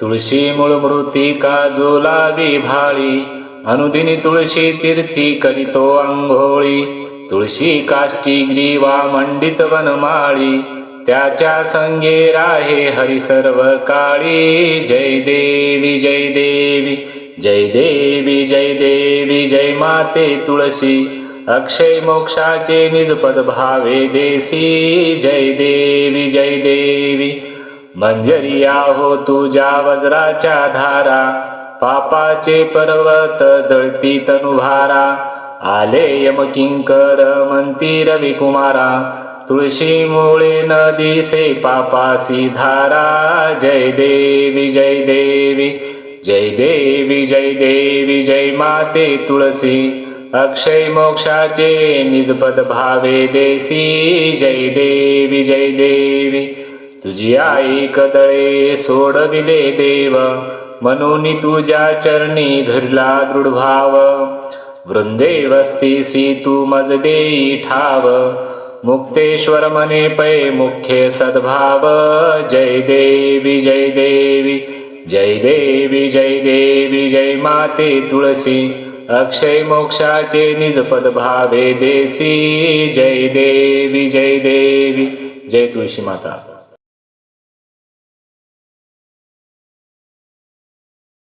तुळशी मूळ मृती जोलावी भाळी? अनुदिनी तुळशी तीर्थी करीतो अंघोळी तुळशी काष्टी ग्रीवा मंडित वनमाळी. त्याच्या संगे राहे हरी सर्व काळी. जय देवी जय देवी जय देवी जय देवी जय माते तुळशी. अक्षय मोक्षाचे निजपद भावे देसी. जय देवी जय देवी मंजरिया हो तुझ्या वज्राच्या धारा पापाचे पर्वत जळती तनुभारा. आले यम किंकर रवी कुमारा तुळशी मुळे न दिसे पापासी धारा. जय देवी जय देवी जय देवी जय देवी जय माते तुळसी. अक्षय मोक्षाचे निजपद भावे देसी. जय देवी जय देवी तुझी आई कदळे सोडविले देव म्हणून तुझ्या चरणी धरला दृढ भाव वृंदे वस्तीसी तू मज देई ठाव मुक्तेश्वर मने पै मुख्य सद्भाव. जय देवी जय देवी जय देवी जय देवी जय माते तुळसी अक्षय मोक्षाचे निजपद भावे देसी. जय देवी जय देवी जय तुळशी माता.